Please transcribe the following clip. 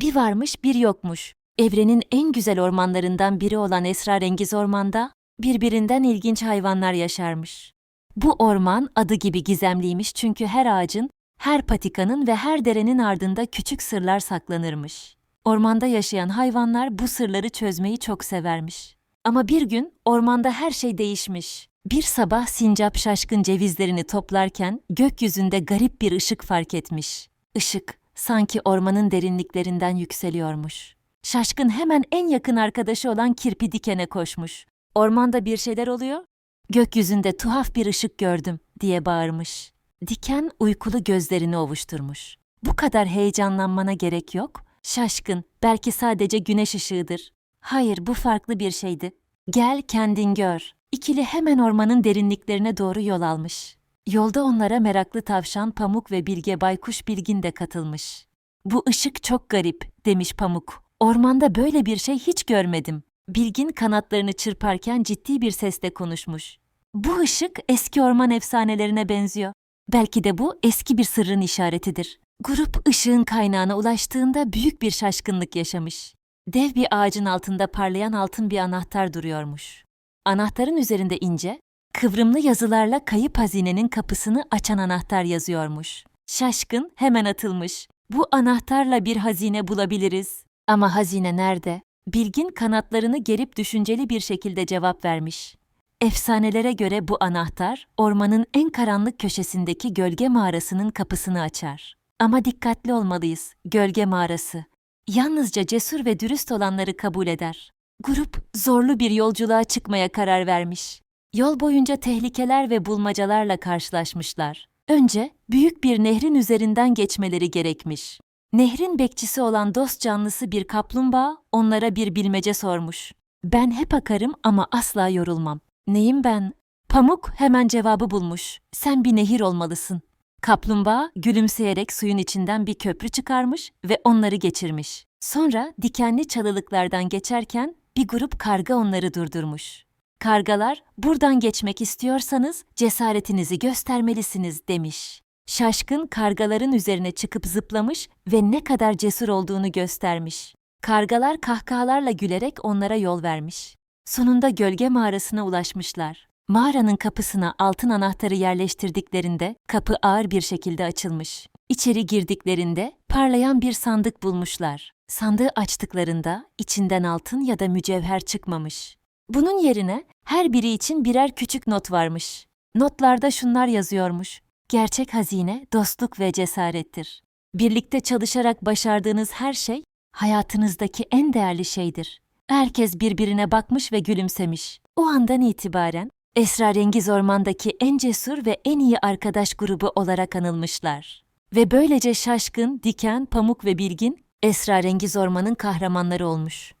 Bir varmış bir yokmuş. Evrenin en güzel ormanlarından biri olan esrarengiz ormanda birbirinden ilginç hayvanlar yaşarmış. Bu orman adı gibi gizemliymiş çünkü her ağacın, her patikanın ve her derenin ardında küçük sırlar saklanırmış. Ormanda yaşayan hayvanlar bu sırları çözmeyi çok severmiş. Ama bir gün ormanda her şey değişmiş. Bir sabah sincap şaşkın cevizlerini toplarken gökyüzünde garip bir ışık fark etmiş. Işık sanki ormanın derinliklerinden yükseliyormuş. Şaşkın hemen en yakın arkadaşı olan kirpi dikene koşmuş. Ormanda bir şeyler oluyor. Gökyüzünde tuhaf bir ışık gördüm diye bağırmış. Diken uykulu gözlerini ovuşturmuş. Bu kadar heyecanlanmana gerek yok. Şaşkın, belki sadece güneş ışığıdır. Hayır, bu farklı bir şeydi. Gel kendin gör. İkili hemen ormanın derinliklerine doğru yol almış. Yolda onlara meraklı tavşan Pamuk ve Bilge Baykuş Bilgin de katılmış. Bu ışık çok garip, demiş Pamuk. Ormanda böyle bir şey hiç görmedim. Bilgin kanatlarını çırparken ciddi bir sesle konuşmuş. Bu ışık eski orman efsanelerine benziyor. Belki de bu eski bir sırrın işaretidir. Grup ışığın kaynağına ulaştığında büyük bir şaşkınlık yaşamış. Dev bir ağacın altında parlayan altın bir anahtar duruyormuş. Anahtarın üzerinde ince, kıvrımlı yazılarla kayıp hazinenin kapısını açan anahtar yazıyormuş. Şaşkın hemen atılmış. Bu anahtarla bir hazine bulabiliriz. Ama hazine nerede? Bilgin kanatlarını gerip düşünceli bir şekilde cevap vermiş. Efsanelere göre bu anahtar ormanın en karanlık köşesindeki gölge mağarasının kapısını açar. Ama dikkatli olmalıyız. Gölge mağarası yalnızca cesur ve dürüst olanları kabul eder. Grup zorlu bir yolculuğa çıkmaya karar vermiş. Yol boyunca tehlikeler ve bulmacalarla karşılaşmışlar. Önce büyük bir nehrin üzerinden geçmeleri gerekmiş. Nehrin bekçisi olan dost canlısı bir kaplumbağa onlara bir bilmece sormuş. Ben hep akarım ama asla yorulmam. Neyim ben? Pamuk hemen cevabı bulmuş. Sen bir nehir olmalısın. Kaplumbağa gülümseyerek suyun içinden bir köprü çıkarmış ve onları geçirmiş. Sonra dikenli çalılıklardan geçerken bir grup karga onları durdurmuş. Kargalar, buradan geçmek istiyorsanız cesaretinizi göstermelisiniz demiş. Şaşkın kargaların üzerine çıkıp zıplamış ve ne kadar cesur olduğunu göstermiş. Kargalar kahkahalarla gülerek onlara yol vermiş. Sonunda gölge mağarasına ulaşmışlar. Mağaranın kapısına altın anahtarı yerleştirdiklerinde kapı ağır bir şekilde açılmış. İçeri girdiklerinde parlayan bir sandık bulmuşlar. Sandığı açtıklarında içinden altın ya da mücevher çıkmamış. Bunun yerine her biri için birer küçük not varmış. Notlarda şunlar yazıyormuş. Gerçek hazine dostluk ve cesarettir. Birlikte çalışarak başardığınız her şey hayatınızdaki en değerli şeydir. Herkes birbirine bakmış ve gülümsemiş. O andan itibaren Esrarengiz Orman'daki en cesur ve en iyi arkadaş grubu olarak anılmışlar. Ve böylece Şaşkın, Diken, Pamuk ve Bilgin Esrarengiz Orman'ın kahramanları olmuş.